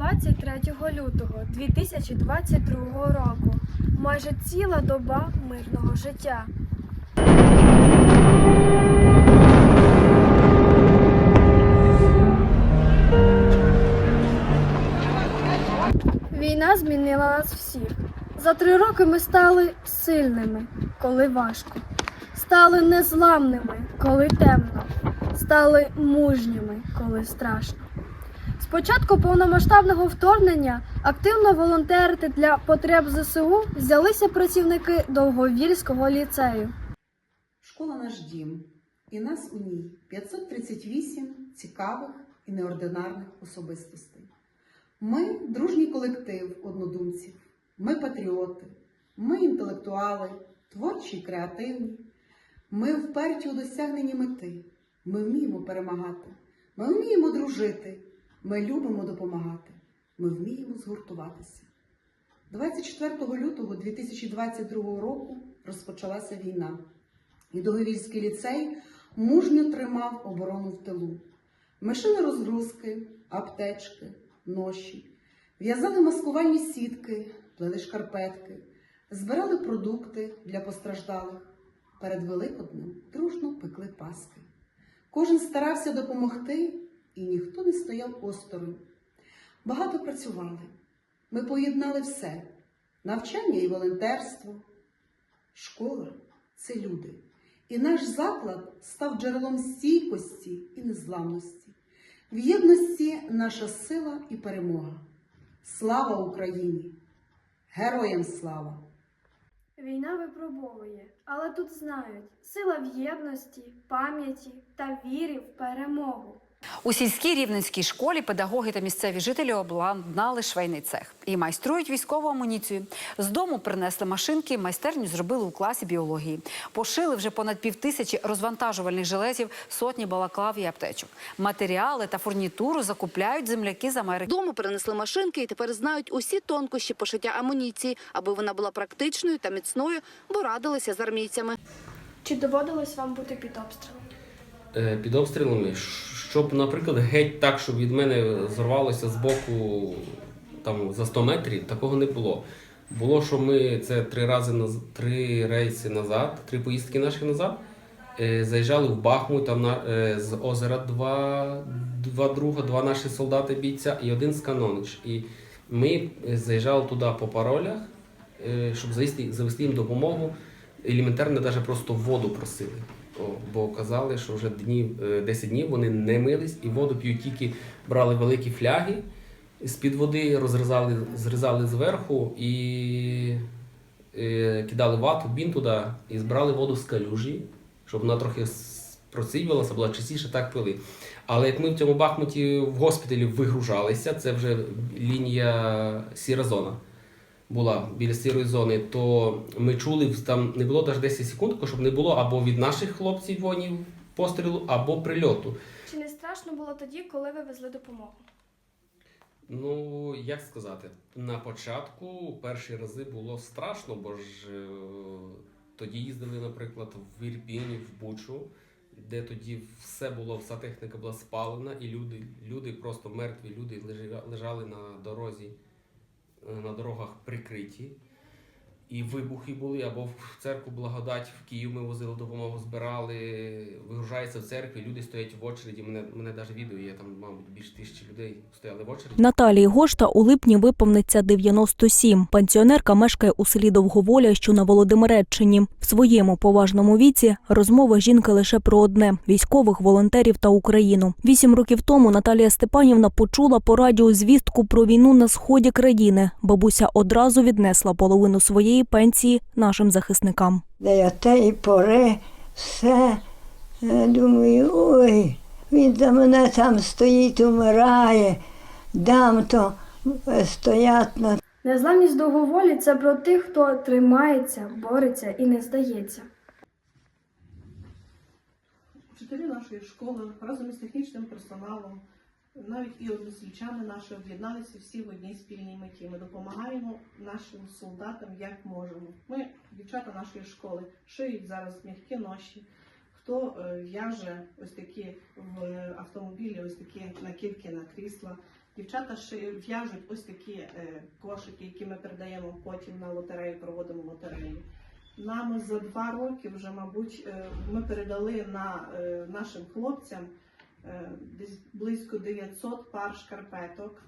23 лютого 2022 року. Майже ціла доба мирного життя. Війна змінила нас всіх. За три роки ми стали сильними, коли важко. Стали незламними, коли темно. Стали мужніми, коли страшно. Початку повномасштабного вторгнення активно волонтерити для потреб ЗСУ взялися працівники Довговільського ліцею. Школа наш дім, і нас у ній 538 цікавих і неординарних особистостей. Ми дружній колектив однодумців, ми патріоти, ми інтелектуали, творчі і креативні. Ми вперті у досягненні мети. Ми вміємо перемагати, ми вміємо дружити, ми любимо допомагати, ми вміємо згуртуватися. 24 лютого 2022 року розпочалася війна. І Договільський ліцей мужньо тримав оборону в тилу. Ми шили розгрузки, аптечки, ноші, в'язали маскувальні сітки, плели шкарпетки, збирали продукти для постраждалих. Перед Великоднем дружно пекли паски. Кожен старався допомогти, і ніхто не стояв осторонь. Багато працювали. Ми поєднали все: навчання і волонтерство, школа це люди. І наш заклад став джерелом стійкості і незламності. В єдності наша сила і перемога. Слава Україні! Героям слава! Війна випробовує, але тут знають сила в єдності, пам'яті та вірі в перемогу. У сільській рівненській школі педагоги та місцеві жителі обладнали швейний цех і майструють військову амуніцію. З дому принесли машинки, майстерню зробили у класі біології. Пошили вже понад півтисячі розвантажувальних жилетів, сотні балаклав і аптечок. Матеріали та фурнітуру закупляють земляки з Америки. Дому перенесли машинки і тепер знають усі тонкощі пошиття амуніції, аби вона була практичною та міцною, бо радилися з армійцями. Чи доводилось вам бути під обстрілом? Е, під обстрілами, щоб, наприклад, геть так, щоб від мене зорвалося з боку там, за 100 метрів, такого не було. Було, що ми це три рази три рейси назад, три поїздки наші назад. е, Заїжджали в Бахмут, там на, е, з озера два, два друга, два наші солдати бійця і один з Канонич. І ми заїжджали туди по паролях, щоб завести, завести їм допомогу. Елементарно, навіть просто воду просили. Бо казали, що вже днів, е, 10 днів вони не мились і воду п'ють тільки брали великі фляги з-під води, розрізали, зрізали зверху і е, кидали вату, бін туди і збирали воду з калюжі, щоб вона трохи с- була чистіше, так пили. Але як ми в цьому Бахмуті в госпіталі вигружалися, це вже лінія сіра зона була біля сірої зони, то ми чули, там не було навіть 10 секунд, щоб не було або від наших хлопців вонів пострілу, або прильоту. Чи не страшно було тоді, коли ви везли допомогу? Ну, як сказати, на початку перші рази було страшно, бо ж е, тоді їздили, наприклад, в Ірпінь, в Бучу, де тоді все було, вся техніка була спалена, і люди, люди просто мертві люди лежали на дорозі, на дорогах прикриті. І вибухи були, або в церкву благодать в Київ ми возили допомогу, збирали, вигружається в церкві, люди стоять в очереді. Мене, мене навіть відео є, там, мабуть, більше тисячі людей стояли в очереді. Наталії Гошта у липні виповниться 97. Пенсіонерка мешкає у селі Довговоля, що на Володимиреччині. В своєму поважному віці розмова жінки лише про одне військових, волонтерів та Україну. Вісім років тому Наталія Степанівна почула по радіо звістку про війну на сході країни. Бабуся одразу віднесла половину своєї пенсії нашим захисникам. Для тієї пори все. Я думаю, ой, він за мене там стоїть, умирає, дам то е, стоять на Незламність довговолі це про тих, хто тримається, бореться і не здається. Вчителі нашої школи разом із технічним персоналом, навіть і односельчани наші об'єдналися всі в одній спільній меті. Ми допомагаємо нашим солдатам як можемо. Ми, дівчата нашої школи, шиють зараз м'які ноші. Хто е, в'яже ось такі в автомобілі, ось такі накидки на крісла, Дівчата в'яжуть ось такі е, кошики, які ми передаємо потім на лотерею, проводимо лотерею. Нам за два роки вже, мабуть, е, ми передали на нашим хлопцям десь близько 900 пар шкарпеток,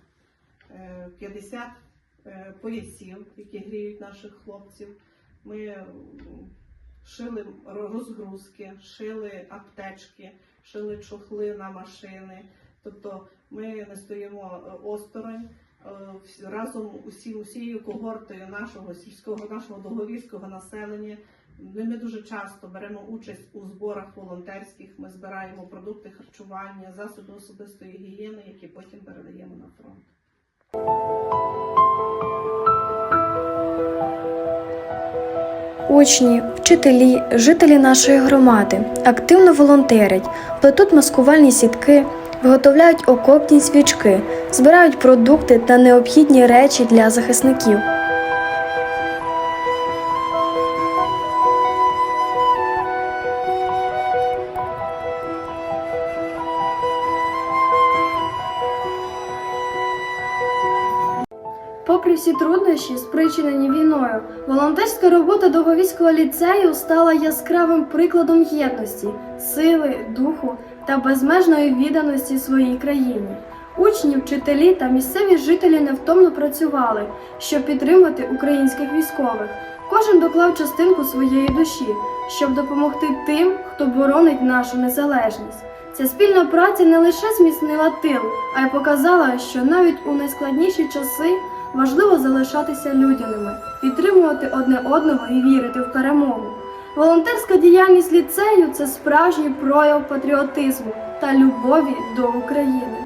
е, 50 е, поясів, які гріють наших хлопців. Ми шили розгрузки, шили аптечки, шили чохли на машини. Тобто ми не стоїмо е, осторонь. е, Разом усі, усією когортою нашого сільського, нашого договірського населення. Ми, дуже часто беремо участь у зборах волонтерських. Ми збираємо продукти харчування, засоби особистої гігієни, які потім передаємо на фронт. Учні, вчителі, жителі нашої громади активно волонтерять, плетуть маскувальні сітки, виготовляють окопні свічки, збирають продукти та необхідні речі для захисників. Попри всі труднощі, спричинені війною, волонтерська робота Договійського ліцею стала яскравим прикладом єдності, сили, духу та безмежної відданості своїй країні. Учні, вчителі та місцеві жителі невтомно працювали, щоб підтримати українських військових. Кожен доклав частинку своєї душі, щоб допомогти тим, хто боронить нашу незалежність. Ця спільна праця не лише зміцнила тил, а й показала, що навіть у найскладніші часи важливо залишатися людяними, підтримувати одне одного і вірити в перемогу. Волонтерська діяльність ліцею це справжній прояв патріотизму та любові до України.